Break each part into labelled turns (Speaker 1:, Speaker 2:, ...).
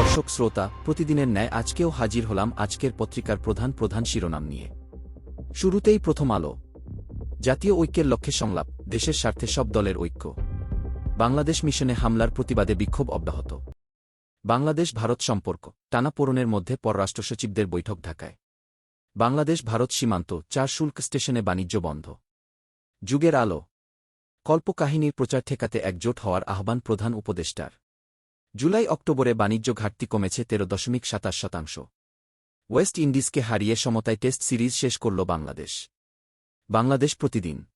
Speaker 1: দর্শক শ্রোতা, প্রতিদিনের ন্যায় আজকেও হাজির হলাম আজকের পত্রিকার প্রধান প্রধান শিরোনাম নিয়ে। শুরুতেই প্রথম আলো। জাতীয় ঐক্যের লক্ষ্যে সংলাপ, দেশের স্বার্থে সব দলের ঐক্য। বাংলাদেশ মিশনে হামলার প্রতিবাদে বিক্ষোভ অব্যাহত। বাংলাদেশ ভারত সম্পর্ক, টানাপোড়নের মধ্যে পররাষ্ট্র সচিবদের বৈঠক ঢাকায়। বাংলাদেশ ভারত সীমান্ত, চার শুল্ক স্টেশনে বাণিজ্য বন্ধ। যুগের আলো। কল্পকাহিনীর প্রচার ঠেকাতে একজোট হওয়ার আহ্বান প্রধান উপদেষ্টার। জুলাই অক্টোবরে বাণিজ্য ঘাটতি কমেছে তেরো দশমিক সাতাশ শতাংশ। ওয়েস্ট ইন্ডিজকে হারিয়ে সমতায় টেস্ট সিরিজ শেষ করল বাংলাদেশ। বাংলাদেশ প্রতিদিন।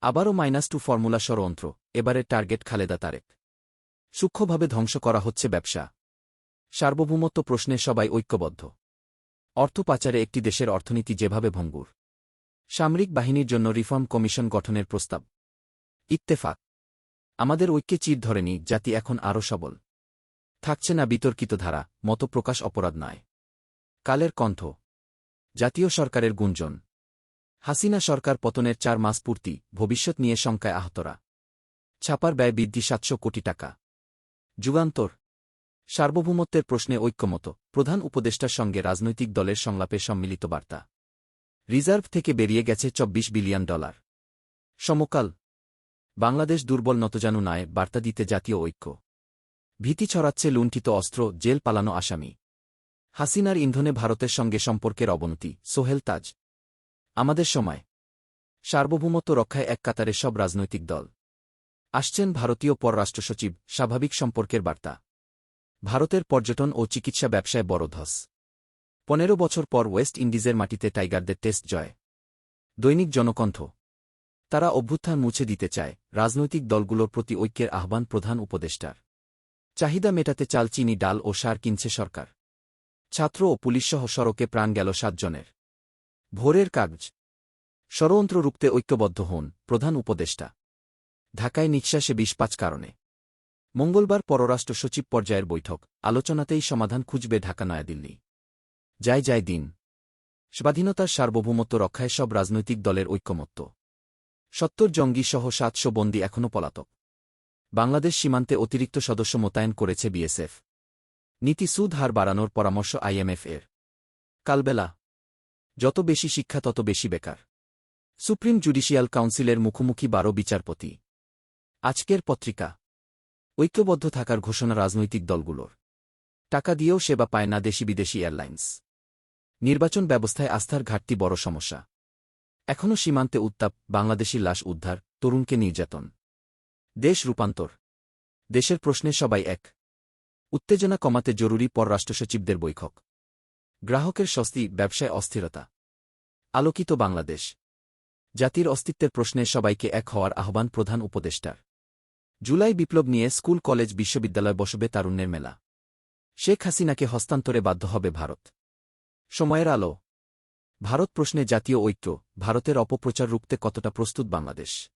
Speaker 1: আবারও মাইনাস টু ফর্মুলা ষড়যন্ত্র এবারের টার্গেট খালেদা তারেক। সূক্ষ্মভাবে ধ্বংস করা হচ্ছে ব্যবসা। সার্বভৌমত্ব প্রশ্নে সবাই ঐক্যবদ্ধ। অর্থ পাচারে একটি দেশের অর্থনীতি যেভাবে ভঙ্গুর। সামরিক বাহিনীর জন্য রিফর্ম কমিশন গঠনের প্রস্তাব। ইত্তেফাক। আমাদের ঐক্যে চির ধরেনি জাতি এখন আরও সবল। থাকছে না বিতর্কিত ধারা মতপ্রকাশ অপরাধ নয়। কালের কণ্ঠ। জাতীয় সরকারের গুঞ্জন। হাসিনা সরকার পতনের চার মাস পূর্তি ভবিষ্যৎ নিয়ে শঙ্কায় আহতরা। ছাপার ব্যয় বৃদ্ধি সাতশো কোটি টাকা। যুগান্তর। সার্বভৌমত্বের প্রশ্নে ঐক্যমত, প্রধান উপদেষ্টার সঙ্গে রাজনৈতিক দলের সংলাপে সম্মিলিত বার্তা। রিজার্ভ থেকে বেরিয়ে গেছে চব্বিশ বিলিয়ন ডলার। সমকাল। বাংলাদেশ দুর্বল নতজানু নয়, বার্তা দিতে জাতীয় ঐক্য। ভীতি ছড়াচ্ছে লুণ্ঠিত অস্ত্র, জেল পালানো আসামি। হাসিনার ইন্ধনে ভারতের সঙ্গে সম্পর্কের অবনতি, সোহেল তাজ। আমাদের সময়। সার্বভৌমত্ব রক্ষায় এক কাতারে সব রাজনৈতিক দল। আসছেন ভারতীয় পররাষ্ট্র সচিব, স্বাভাবিক সম্পর্কের বার্তা। ভারতের পর্যটন ও চিকিৎসা ব্যবসায় বড় ধস। পনেরো বছর পর ওয়েস্ট ইন্ডিজের মাটিতে টাইগারদের টেস্ট জয়। দৈনিক জনকণ্ঠ। তারা অভ্যুত্থান মুছে দিতে চায়, রাজনৈতিক দলগুলোর প্রতি ঐক্যের আহ্বান প্রধান উপদেষ্টার। চাহিদা মেটাতে চাল, চিনি, ডাল ও সার কিনছে সরকার। ছাত্র ও পুলিশসহ সড়কে প্রাণ গেল সাতজনের। ভোরের কাগজ। ষড়যন্ত্র রুখতে ঐক্যবদ্ধ হন প্রধান উপদেষ্টা। ঢাকায় নিঃশ্বাসে বিষ পাঁচ কারণে। মঙ্গলবার পররাষ্ট্র সচিব পর্যায়ের বৈঠক। আলোচনাতেই সমাধান খুঁজবে ঢাকা নয়াদিল্লি। যায় যায় দিন। স্বাধীনতার সার্বভৌমত্ব রক্ষায় সব রাজনৈতিক দলের ঐক্যমত্য। সত্তর জঙ্গি সহ সাতশো বন্দী এখনও পলাতক। বাংলাদেশ সীমান্তে অতিরিক্ত সদস্য মোতায়েন করেছে বিএসএফ। নীতি সুদ হার বাড়ানোর পরামর্শ আইএমএফ এর কালবেলা। যত বেশি শিক্ষা, তত বেশি বেকার। সুপ্রিম জুডিশিয়াল কাউন্সিলের মুখোমুখি বারো বিচারপতি। আজকের পত্রিকা। ঐক্যবদ্ধ থাকার ঘোষণা রাজনৈতিক দলগুলোর। টাকা দিয়েও সেবা পায় না দেশি বিদেশি এয়ারলাইন্স। নির্বাচন ব্যবস্থায় আস্থার ঘাটতি বড় সমস্যা। এখনও সীমান্তে উত্তাপ, বাংলাদেশি লাশ উদ্ধার, তরুণকে নির্যাতন। দেশ রূপান্তর। দেশের প্রশ্নে সবাই এক। উত্তেজনা কমাতে জরুরি পররাষ্ট্রসচিবদের বৈঠক। গ্রাহকের স্বস্তি, ব্যবসায় অস্থিরতা। আলোকিত বাংলাদেশ। জাতির অস্তিত্বের প্রশ্নে সবাইকে এক হওয়ার আহ্বান প্রধান উপদেষ্টার। জুলাই বিপ্লব নিয়ে স্কুল, কলেজ, বিশ্ববিদ্যালয় বসবে তারুণ্যের মেলা। শেখ হাসিনাকে হস্তান্তরে বাধ্য হবে ভারত। সময়ের আলো। ভারত প্রশ্নে জাতীয় ঐক্য, ভারতের অপপ্রচার রুখতে কতটা প্রস্তুত বাংলাদেশ?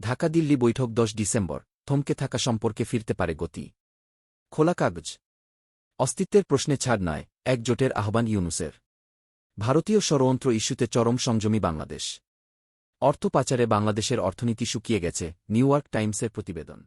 Speaker 1: ঢাকা দিল্লি বৈঠক দশ ডিসেম্বর, থমকে থাকা সম্পর্কে ফিরতে পারে গতি। খোলা কাগজ। অস্তিত্বের প্রশ্নে ছাড় নয় একজোটের আহ্বান ইউনুসের। ভারতীয় ষড়যন্ত্র ইস্যুতে চরম সংযমী বাংলাদেশ। অর্থ পাচারে বাংলাদেশের অর্থনীতি শুকিয়ে গেছে, নিউ ইয়র্ক টাইমসের প্রতিবেদন।